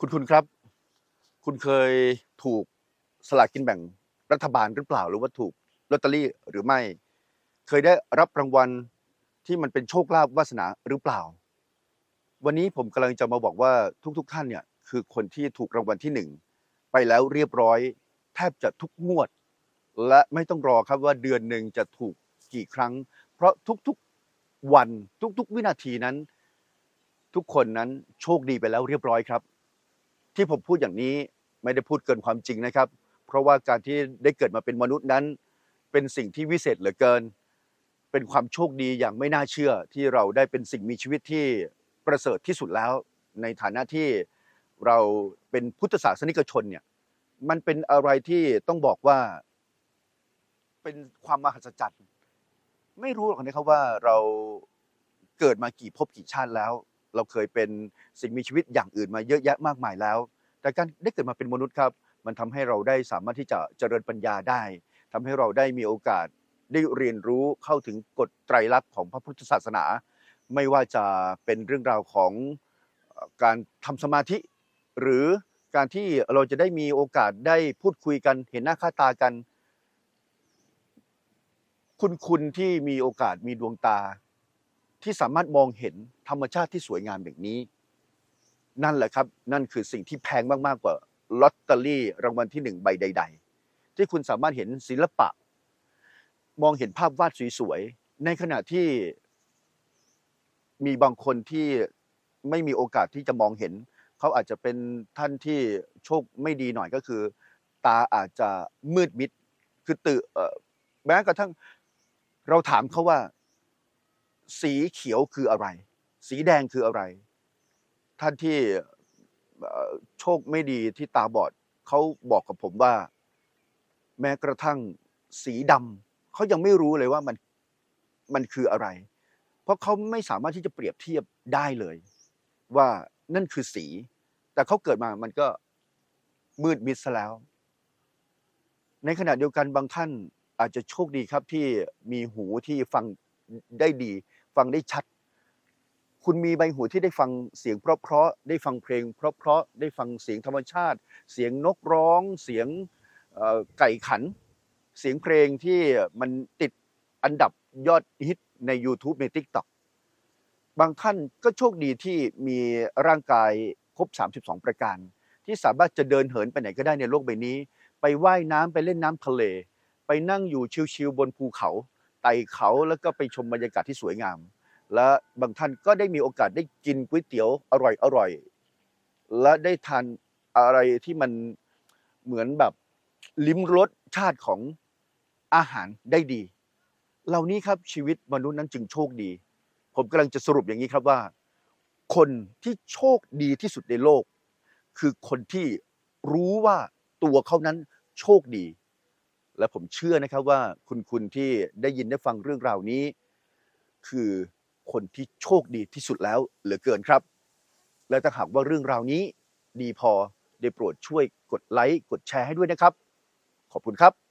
คุณคุณครับ คุณเคยถูกสลากกินแบ่งรัฐบาลหรือเปล่า หรือว่าถูกลอตเตอรี่หรือไม่ เคยได้รับรางวัลที่มันเป็นโชคลาภวาสนาหรือเปล่า วันนี้ผมกำลังจะมาบอกว่าทุกๆทท่านเนี่ยคือคนที่ถูกรางวัลที่หนึ่งไปแล้วเรียบร้อย แทบจะทุกงวด และไม่ต้องรอครับว่าเดือนหนึ่งจะถูกกี่ครั้ง เพราะทุกๆวันทุกๆ วินาทีนั้น ทุกคนนั้นโชคดีไปแล้วเรียบร้อยครับ ที่ผมพูดอย่างนี้ไม่ได้พูดเกินความจริงนะครับ เพราะว่าการที่ได้เกิดมาเป็นมนุษย์นั้น เป็นสิ่งที่วิเศษเหลือเกิน เป็นความโชคดีอย่างไม่น่าเชื่อที่เราได้เป็นสิ่งมีชีวิตที่ประเสริฐที่สุดแล้ว ในฐานะที่เราเป็นพุทธศาสนิกชนเนี่ยมันเป็นอะไรที่ต้องบอกว่า เป็นความมหัศจรรย์ ไม่รู้หรอกนะครับว่าเราเกิดมากี่ภพกี่ชาติแล้ว เราเคยเป็นสิ่งมีชีวิตอย่างอื่นมาเยอะแยะมากมายแล้ว แต่การได้เกิดมาเป็นมนุษย์ครับ มันทำให้เราได้สามารถที่จะเจริญปัญญาได้ทำให้เราได้มีโอกาสได้เรียนรู้เข้าถึงกฎไตรลักษณ์ของพระพุทธศาสนา ไม่ว่าจะเป็นเรื่องราวของการทำสมาธิ หรือการที่เราจะได้มีโอกาสได้พูดคุยกันเห็นหน้าค่าตากัน คุณคุณที่มีโอกาสมีดวงตา ที่สามารถมองเห็นธรรมชาติที่สวยงามแบบนี้ นั่นแหละครับ นั่นคือสิ่งที่แพงมากๆกว่าลอตเตอรี่รางวัลที่หนึ่งใบใด ๆ ที่คุณสามารถเห็นศิลปะ มองเห็นภาพวาดสวยๆในขณะที่มีบางคนที่ไม่มีโอกาสที่จะมองเห็น เขาอาจจะเป็นท่านที่โชคไม่ดีหน่อยก็คือ ตาอาจจะมืดมิดคือตื่นเอ่อแม้กระทั่งเราถามเขาว่า สีเขียวคืออะไร สีแดงคืออะไร ท่านที่โชคไม่ดีที่ตาบอดเขาบอกกับผมว่า แม้กระทั่งสีดำเขายังไม่รู้เลยว่ามันมันคืออะไร เพราะเขาไม่สามารถที่จะเปรียบเทียบได้เลย ว่านั่นคือสี แต่เขาเกิดมามันก็มืดมิดซะแล้ว ในขณะเดียวกันบางท่านอาจจะโชคดีครับที่มีหูที่ฟังได้ดี ฟังได้ชัด คุณมีใบหูที่ได้ฟังเสียงเพราะๆได้ฟังเพลง เพราะๆได้ฟังเสียงธรรมชาติ เสียงนกร้อง เสียงไก่ขัน เสียงเพลงที่มันติดอันดับยอดฮิตใน YouTube ใน TikTok บางท่านก็โชคดีที่มีร่างกายครบ 32 ประการ ที่สามารถจะเดินเหินไปไหนก็ได้ในโลกใบนี้ ไปว่ายน้ำไปเล่นน้ำทะเล ไปนั่งอยู่ชิลๆบนภูเขา ไต่เขาแล้วก็ไปชมบรรยากาศที่สวยงาม และบางท่านก็ได้มีโอกาสได้กินก๋วยเตี๋ยวอร่อยๆและได้ทานอะไรที่มันเหมือนแบบลิ้มรสชาติของอาหารได้ดี เหล่านี้ครับชีวิตมนุษย์นั้นจึงโชคดี ผมกำลังจะสรุปอย่างนี้ครับว่า คนที่โชคดีที่สุดในโลก คือคนที่รู้ว่าตัวเขานั้นโชคดี และผมเชื่อนะครับว่าคุณคุณที่ได้ยินได้ฟังเรื่องราวนี้ คือคนที่โชคดีที่สุดแล้วเหลือเกินครับ และถ้าหากว่าเรื่องราวนี้ดีพอได้โปรดช่วยกดไลค์กดแชร์ให้ด้วยนะครับ ขอบคุณครับ